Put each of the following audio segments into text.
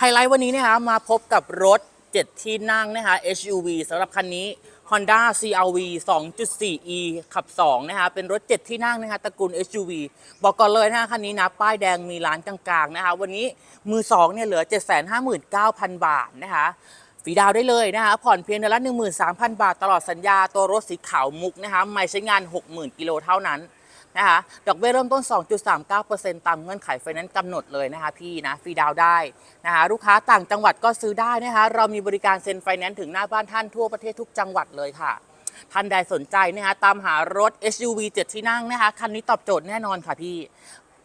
ไฮไลท์วันนี้นะคะมาพบกับรถ 7 ที่นั่งนะคะ SUV สำหรับคันนี้ Honda CRV 2.4e ขับ 2 นะคะ เป็นรถ 7 ที่นั่งนะคะตระกูล SUV บอกก่อนเลยนะคะคันนี้นะ ป้ายแดงมีร้านกลางๆนะคะ วันนี้มือ 2 เนี่ยเหลือ 759,000 บาทนะคะฟรีดาวได้เลยนะคะผ่อนเพียงเดือนละ 13,000 บาทตลอดสัญญาตัวรถสีขาวมุกนะคะไม่ใช้งาน 60,000 กิโลเท่านั้น นะคะดอกเบี้ยเริ่มต้น 2.39%ตามเงื่อนไขไฟแนนซ์กำหนดเลยนะคะพี่นะฟรีดาวน์ได้นะคะลูกค้าต่างจังหวัดก็ซื้อได้นะคะเรามีบริการเซ็นไฟแนนซ์ถึงหน้าบ้านท่านทั่วประเทศทุกจังหวัดเลยค่ะท่านใดสนใจนะคะตามหารถ SUV 7 ที่นั่งนะคะคันนี้ตอบโจทย์แน่นอนค่ะพี่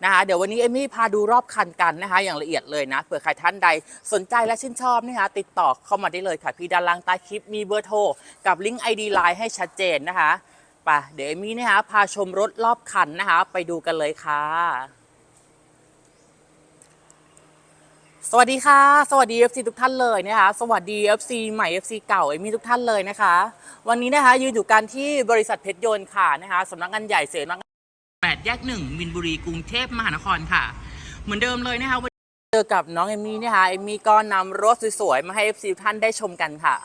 นะคะเดี๋ยววันนี้เอมี่พาดูรอบคันกันนะคะ อย่างละเอียดเลยนะเผื่อใครท่านใดสนใจและชื่นชอบนะคะติดต่อเข้ามาได้เลยค่ะ พี่ด้านล่างใต้คลิปมีเบอร์โทรกับลิงก์ ID Line ให้ชัดเจนนะคะ ไปเดี๋ยวเอมี่นะคะพาชมรถรอบคันนะคะ ไปดูกันเลยค่ะ สวัสดีค่ะ สวัสดี FC ทุกท่านเลยนะคะ สวัสดี FC ใหม่ FC เก่าเอมี่ทุกท่านเลยนะคะ วันนี้นะคะยืนอยู่กันที่บริษัทเพชรยนต์ค่ะนะคะสำนักงานใหญ่เสนักงานแปดแยกหนึ่งมินบุรีกรุงเทพมหานครค่ะ เหมือนเดิมเลยนะคะเจอกับน้องเอมี่นะคะเอมี่ก็นำรถสวยๆมาให้ FC ทุกท่านได้ชมกันค่ะ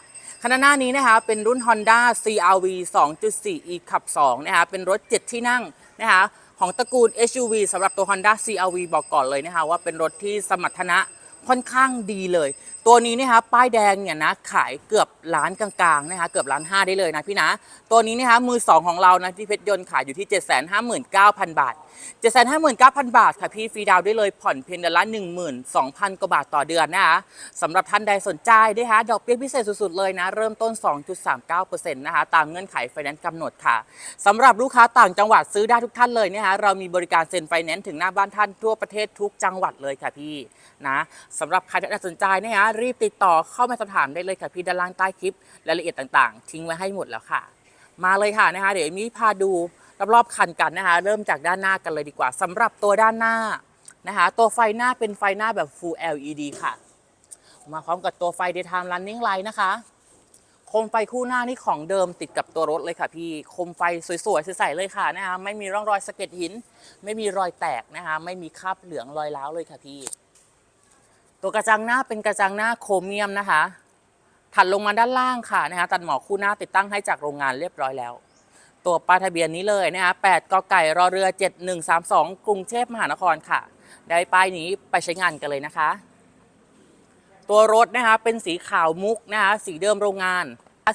คันหน้านี้นะคะเป็นรุ่น Honda CRV 2.4e ขับ2นะคะเป็นรถ 7 ที่นั่งนะคะของตระกูล SUV สำหรับตัว Honda CRV บอกก่อนเลยนะคะว่าเป็นรถที่สมรรถนะ ค่อนข้างดีเลย ตัวนี้นะคะป้ายแดงเนี่ยนะขายเกือบล้านกลางๆนะคะเกือบล้านห้าได้เลยนะพี่นะตัวนี้นะคะมือ2ของเรานะที่เพชรยนต์ขายอยู่ที่ 759,000 บาท 759,000 บาทค่ะพี่ฟรีดาวได้เลยผ่อนเพียงเดือนละ12,000 กว่าบาทต่อเดือนนะคะสำหรับท่านใดสนใจนะคะดอกเบี้ยพิเศษสุดๆเลยนะเริ่มต้น 2.39%นะคะตามเงื่อนไขไฟแนนซ์กำหนดค่ะสำหรับลูกค้าต่างจังหวัดซื้อได้ทุกท่านเลยนะคะเรามีบริการเซ็นไฟแนนซ์ถึงหน้าบ้านท่านทั่วประเทศทุกจังหวัดเลยค่ะพี่นะสำหรับใครที่สนใจนะคะรีบติดต่อเข้ามาสอบถามได้เลยค่ะพี่ด้านล่างใต้คลิปรายละเอียดต่างๆ ทิ้งไว้ให้หมดแล้วค่ะ มาเลยค่ะนะคะเดี๋ยวมีพาดูรอบๆคันกันนะคะเริ่มจากด้านหน้ากันเลยดีกว่าสำหรับตัวด้านหน้านะคะตัวไฟหน้าเป็นไฟหน้าแบบ Full LED ค่ะ มาพร้อมกับตัวไฟ Daytime Running Light นะคะโคมไฟคู่หน้านี่ของเดิมติดกับตัวรถเลยค่ะพี่โคมไฟสวยๆใสๆเลยค่ะนะคะไม่มีร่องรอยสะเก็ดหิน ไม่มีรอยแตกนะคะไม่มีคราบเหลืองรอยร้าวเลยค่ะพี่ ตัวกระจังหน้าเป็นกระจังหน้าโครเมียมนะคะ ถัดลงมาด้านล่างค่ะนะคะตัดหมอคู่หน้าติดตั้งให้จากโรงงานเรียบร้อยแล้ว ตัวป้ายทะเบียนนี้เลยนะคะ8กไก่รอเรือ 7132 กรุงเทพมหานครค่ะ ได้ป้ายนี้ไปใช้งานกันเลยนะคะ ตัวรถนะคะเป็นสีขาวมุกนะคะสีเดิมโรงงาน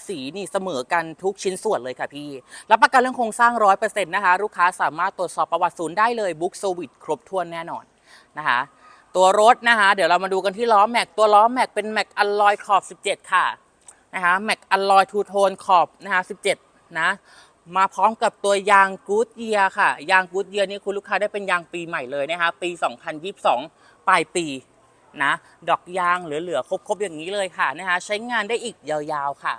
สีนี่เสมอกันทุกชิ้นส่วนเลยค่ะพี่ รับประกันเรื่องโครงสร้าง 100%นะคะ ลูกค้าสามารถตรวจสอบประวัติศูนย์ได้เลยบุ๊กโซวิตครบถ้วนแน่นอนนะคะ ตัวรถนะคะ เดี๋ยวเรามาดูกันที่ล้อแม็กตัวล้อแม็กเป็นแม็กอลลอยขอบ 17 ค่ะนะคะแม็กอลลอยทูโทนขอบนะคะ17 นะ มาพร้อมกับตัวยางกู๊ดเยียค่ะ ยางกู๊ดเยียนี่คุณลูกค้าได้เป็นยางปีใหม่เลยนะคะ ปี 2022 ปลายปีนะ ดอกยางเหลือๆครบๆอย่างนี้เลยค่ะนะคะ ใช้งานได้อีกยาวๆค่ะ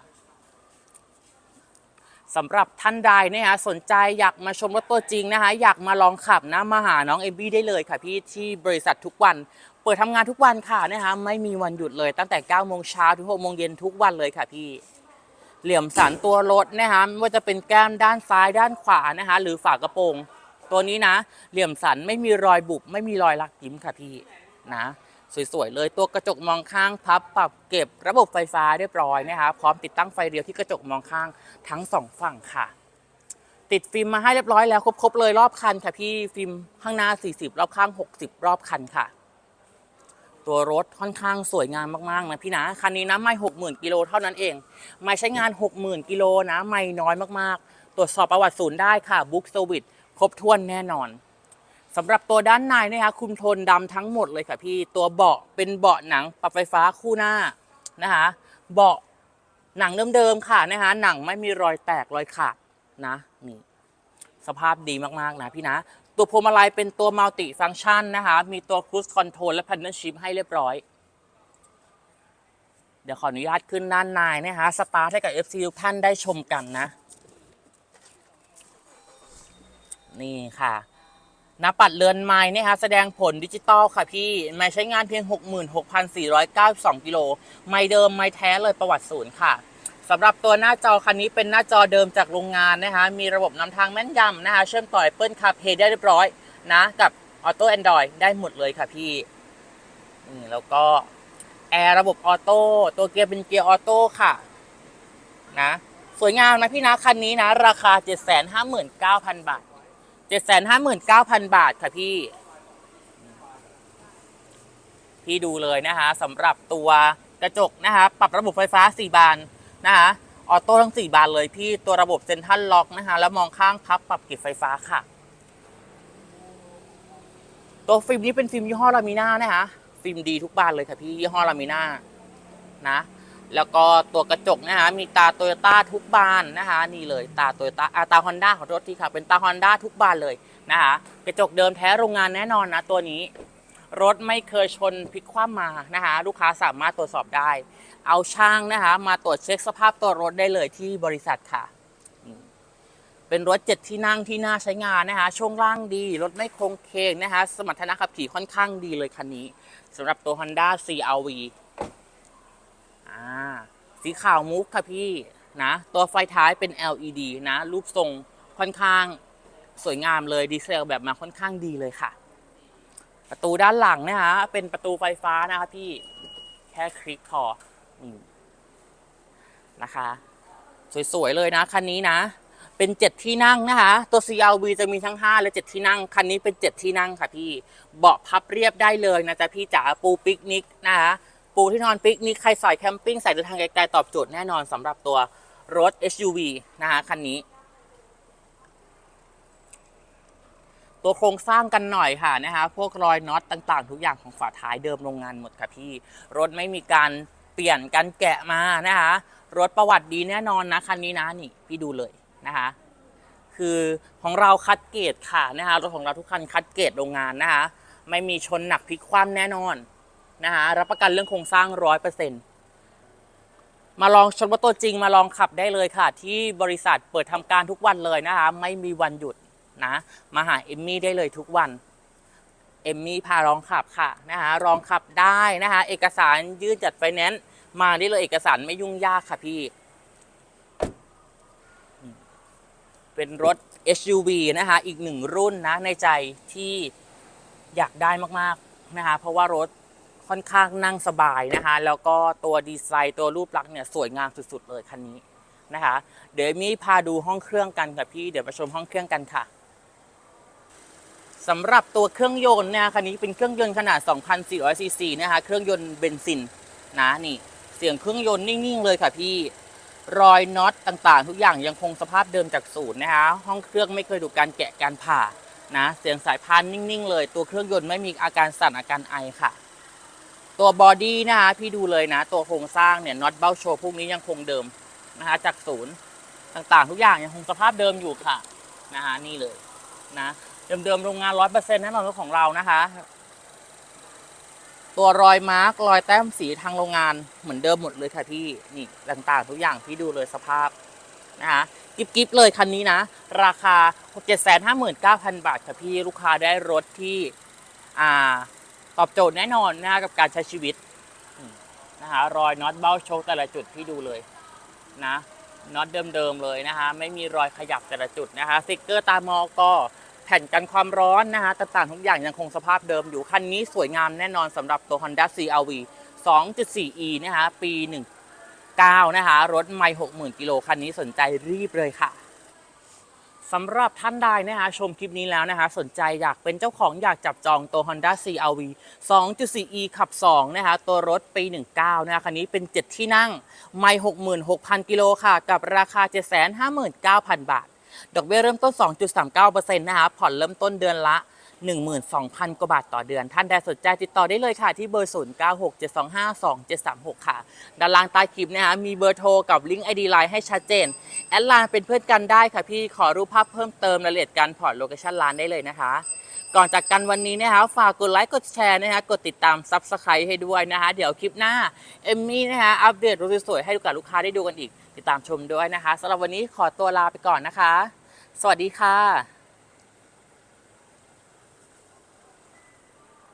สำหรับท่านใดนะคะสนใจอยากมาชมรถตัวจริงนะคะอยากมาลองขับนะมาหาน้องเอมบี้ได้เลยค่ะพี่ที่บริษัททุกวัน เปิดทำงานทุกวันค่ะนะคะไม่มีวันหยุดเลยตั้งแต่9โมงเช้าถึง6โมงเย็นทุกวันเลยค่ะพี่ เหลี่ยมสันตัวรถนะคะไม่ว่าจะเป็นแก้มด้านซ้ายด้านขวานะคะหรือฝากระโปรง ตัวนี้นะ เหลี่ยมสันไม่มีรอยบุบไม่มีรอยลักยิ้มค่ะพี่นะ สวยๆเลยตัวกระจกมองข้างพับปรับเก็บระบบไฟฟ้าเรียบร้อยนะคะพร้อมติดตั้งไฟเรียวที่กระจกมองข้างทั้งสองฝั่งค่ะ ติดฟิล์มมาให้เรียบร้อยแล้วครบๆเลยรอบคันค่ะพี่ฟิล์มข้างหน้า 40 รอบข้าง 60 รอบคันค่ะ ตัวรถค่อนข้างสวยงามมากๆนะพี่นะคันนี้นะไม่60,000กิโลเท่านั้นเองไม่ใช้งาน 60,000กิโลนะไม่น้อยมากๆ ตรวจสอบประวัติศูนย์ได้ค่ะบุ๊กเซวิสครบถ้วนแน่นอน สำหรับตัวด้านในนะคะคุมโทนดำทั้งหมดเลยค่ะพี่ ตัวเบาะเป็นเบาะหนังปรับไฟฟ้าคู่หน้านะคะเบาะหนังเดิมๆค่ะนะคะหนังไม่มีรอยแตกรอยขาดนะนี่สภาพดีมากๆนะพี่นะตัวพวงมาลัยเป็นตัวมัลติฟังชันนะคะมีตัว Cruise Control และ Paddle Shift ให้เรียบร้อย เดี๋ยวขออนุญาตขึ้นด้านในนะคะสตาร์ทให้กับ FC ทุกท่านได้ชมกันนะ นี่ค่ะ น้าปัดเรือนไม้นะคะ แสดงผลดิจิตอลค่ะพี่ ไม่ใช้งานเพียง 66,492 กิโล ไม่เดิมไม่แท้เลยประวัติศูนย์ค่ะสำหรับตัวหน้าจอคันนี้เป็นหน้าจอเดิมจากโรงงานนะคะ มีระบบนำทางแม่นยำนะคะ เชื่อมต่อ Apple CarPlay ได้เรียบร้อยนะ กับ Auto Android ได้หมดเลยค่ะพี่นี่แล้วก็แอร์ระบบออโต้ตัวเกียร์เป็นเกียร์ออโต้ค่ะนะสวยงามนะพี่นะคันนี้นะ ราคา 759,000 บาท 759,000บาทค่ะพี่ พี่ดูเลยนะคะสำหรับตัวกระจกนะคะปรับระบบไฟฟ้า 4 บานนะคะออโต้ทั้ง 4 บานเลยพี่ตัวระบบเซ็นทรัลล็อกนะคะแล้วมองข้างพับปรับกิจไฟฟ้าค่ะ ตัวฟิล์มนี้เป็นฟิล์มยี่ห้อลามิน่านะคะฟิล์มดีทุกบานเลยค่ะพี่ยี่ห้อลามิน่านะ แล้วก็ตัวกระจกนะคะมีตาโตโยต้าทุกบานนะคะนี่เลยตาโตโยต้าอาตาฮอนด้าขอโทษทีค่ะเป็นตาฮอนด้าทุกบานเลยนะคะกระจกเดิมแท้โรงงานแน่นอนนะตัวนี้ รถไม่เคยชนพลิกคว่ำมานะคะลูกค้าสามารถตรวจสอบได้ เอาช่างนะคะมาตรวจเช็คสภาพตัวรถได้เลยที่บริษัทค่ะ เป็นรถเจ็ดที่นั่งที่น่าใช้งานนะคะช่วงล่างดีรถไม่โครงเคงนะคะสมรรถนะขับขี่ค่อนข้างดีเลยคันนี้สำหรับตัว Honda CRV อ่า สีขาวมุกค่ะพี่นะ ตัวไฟท้ายเป็น LED นะ รูปทรงค่อนข้างสวยงามเลยดีเซลแบบมาค่อนข้างดีเลยค่ะ ประตูด้านหลังนะคะ เป็นประตูไฟฟ้านะคะพี่แค่คลิกพออนะคะ สวย ๆ เลยนะคันนี้นะ เป็น 7 ที่นั่งนะคะ ตัว CRV จะมีทั้ง 5 และ 7 ที่นั่ง คันนี้เป็น 7 ที่นั่งค่ะพี่ เบาะพับเรียบได้เลยนะจ๊ะพี่จ๋าปูปิกนิกนะคะ ปูที่นอนปิกนิกใครใส่แคมปิ้งใส่เดินทางไกลๆตอบโจทย์แน่นอนสำหรับตัวรถ SUV นะคะคันนี้ ตัวโครงสร้างกันหน่อยค่ะนะคะพวกรอยน็อตต่างๆ ทุกอย่างของฝาท้ายเดิมโรงงานหมดค่ะพี่ รถไม่มีการเปลี่ยนการแกะมานะคะรถประวัติดีแน่นอนนะคันนี้นะนี่พี่ดูเลยนะคะคือของเราคัดเกรดค่ะนะคะรถของเราทุกคันคัดเกรดโรงงานนะคะไม่มีชนหนักพลิกคว่ำแน่นอน นะคะรับประกันเรื่องโครงสร้างร้อยเปอร์เซ็นต์มาลองชนว่าตัวจริงมาลองขับได้เลยค่ะ ที่บริษัทเปิดทำการทุกวันเลยนะคะ ไม่มีวันหยุดนะมาหาเอมมี่ได้เลยทุกวันเอมมี่พาลองขับค่ะนะคะลองขับได้นะคะ เอกสารยื่นจัดไฟแนนซ์มาได้เลยเอกสารไม่ยุ่งยากค่ะพี่ เป็นรถ SUV นะคะ อีกหนึ่งรุ่นนะในใจที่อยากได้มากๆนะคะ เพราะว่ารถ ค่อนข้างนั่งสบายนะคะ แล้วก็ตัวดีไซน์ตัวรูปลักษณ์เนี่ยสวยงามสุดๆเลยคันนี้นะคะ เดี๋ยวมีพาดูห้องเครื่องกันค่ะพี่เดี๋ยวมาชมห้องเครื่องกันค่ะสำหรับตัวเครื่องยนต์เนี่ยคันนี้เป็นเครื่องยนต์ขนาด 2,400ซีซีนะคะ เครื่องยนต์เบนซินนะนี่ เสียงเครื่องยนต์นิ่งๆเลยค่ะพี่ รอยน็อตต่างๆ ทุกอย่างยังคงสภาพเดิมจากศูนย์นะคะ ห้องเครื่องไม่เคยถูกการแกะการผ่านะ เสียงสายพานนิ่งๆเลย ตัวเครื่องยนต์ไม่มีอาการสั่นอาการไอค่ะ ตัวบอดี้นะคะพี่ดูเลยนะ ตัวโครงสร้างเนี่ยน็อตเบ้าโชว์พวกนี้ยังคงเดิมนะคะจากศูนย์ต่างๆ ทุกอย่างยังคงสภาพเดิมอยู่ค่ะนะคะนี่เลยนะเดิมๆโรงงานร้อยเปอร์เซ็นต์แน่นอนรถของเรานะคะ ตัวรอยมาร์กรอยแต้มสีทางโรงงานเหมือนเดิมหมดเลยค่ะพี่นี่ต่างๆ ทุกอย่างพี่ดูเลยสภาพนะคะกิบกิบเลยคันนี้นะ ราคา 759,000 บาทค่ะพี่ลูกค้าได้รถที่อ่า ตอบโจทย์แน่นอนนะคะกับการใช้ชีวิตนะคะรอยน็อตเบ้าโชคแต่ละจุดพี่ดูเลยนะน็อตเดิมๆเลยนะคะไม่มีรอยขยับแต่ละจุดนะคะสติกเกอร์ตามอก็แผ่นกันความร้อนนะคะต่างๆทุกอย่างยังคงสภาพเดิมอยู่คันนี้สวยงามแน่นอนสำหรับตัว Honda CRV 2.4e นะคะปี 19 นะคะรถไม่60,000 กิโลคันนี้สนใจรีบเลยค่ะ สำหรับท่านใดนะคะชมคลิปนี้แล้วนะคะสนใจอยากเป็นเจ้าของอยากจับจองตัว Honda CRV 2.4e ขับ 2 นะคะตัวรถปี 19 นะคะคันนี้เป็น 7 ที่นั่ง ไม่66,000 กิโลค่ะ กับราคา 759,000 บาท ดอกเบี้ยเริ่มต้น 2.39%นะคะผ่อนเริ่มต้นเดือนละ 12,000 กว่าบาทต่อเดือน ท่านใดสนใจติดต่อได้เลยค่ะ ที่เบอร์ 0967252736 ค่ะ ด้านล่างใต้คลิปนะคะมีเบอร์โทรกับลิงก์ ID ไลน์ให้ชัดเจน แอดไลน์เป็นเพื่อนกันได้ค่ะพี่ขอรูปภาพเพิ่มเติมรายละเอียดการผ่อนโลเคชั่นร้านได้เลยนะคะก่อนจากกันวันนี้นะคะฝากกดไลค์กดแชร์นะคะกดติดตามซับสไครต์ให้ด้วยนะคะ เดี๋ยวคลิปหน้า เอมมี่นะคะอัปเดตรถสวยๆให้กับลูกค้าได้ดูกันอีก ติดตามชมด้วยนะคะสำหรับวันนี้ขอตัวลาไปก่อนนะคะ สวัสดีค่ะ